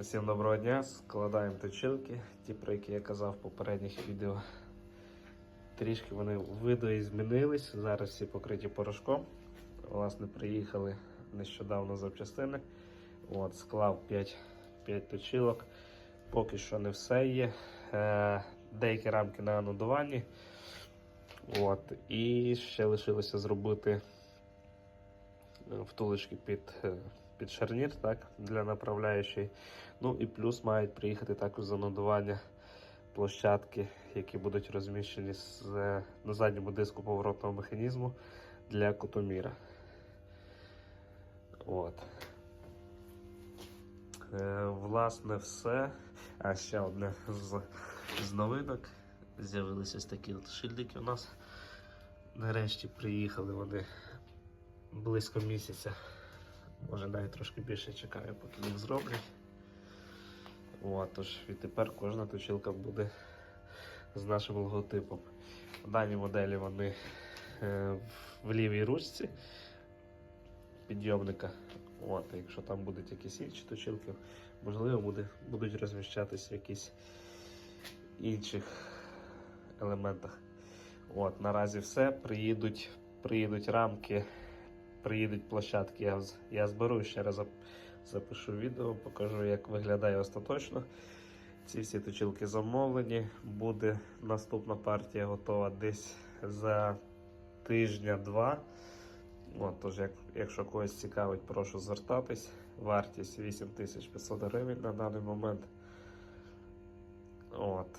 Всім доброго дня, складаємо точилки, ті, про які я казав в попередніх відео. Трішки вони види змінились, зараз всі покриті порошком. Власне, приїхали нещодавно запчастини. От, склав 5, 5 точилок. Поки що не все є. Е, деякі рамки на анодуванні. От, і ще лишилося зробити е, втулочки під, е, під шарнір так, для направляючої. Ну і плюс мають приїхати також за надування площадки, які будуть розміщені з, е, на задньому диску поворотного механізму для котоміра. От. Е, власне, все. А ще одне з, з новинок. З'явилися такі от шильдики у нас. Нарешті приїхали вони близько місяця. Може навіть трошки більше чекаю, поки їх зроблять. От, тож відтепер кожна точилка буде з нашим логотипом. В даній моделі вони е, в лівій ручці підйомника. От, якщо там будуть якісь інші точилки, можливо, буде, будуть розміщатися в якісь інших елементах. От, наразі все. Приїдуть, приїдуть рамки, приїдуть площадки. Я, я зберу ще раз запишу відео, покажу, як виглядає остаточно. Ці всі точилки замовлені. Буде наступна партія готова десь за тижня-два. От, тож, як, якщо когось цікавить, прошу звертатись. Вартість 8500 гривень на даний момент. От.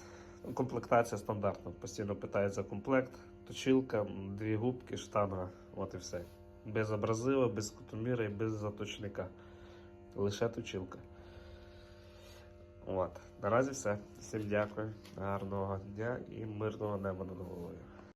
Комплектація стандартна. Постійно питають за комплект. Точилка, дві губки, штанга. От і все. Без абразива, без кутоміра і без заточника. Лише точилка. От. Наразі все. Всім дякую. Гарного дня і мирного неба над головою.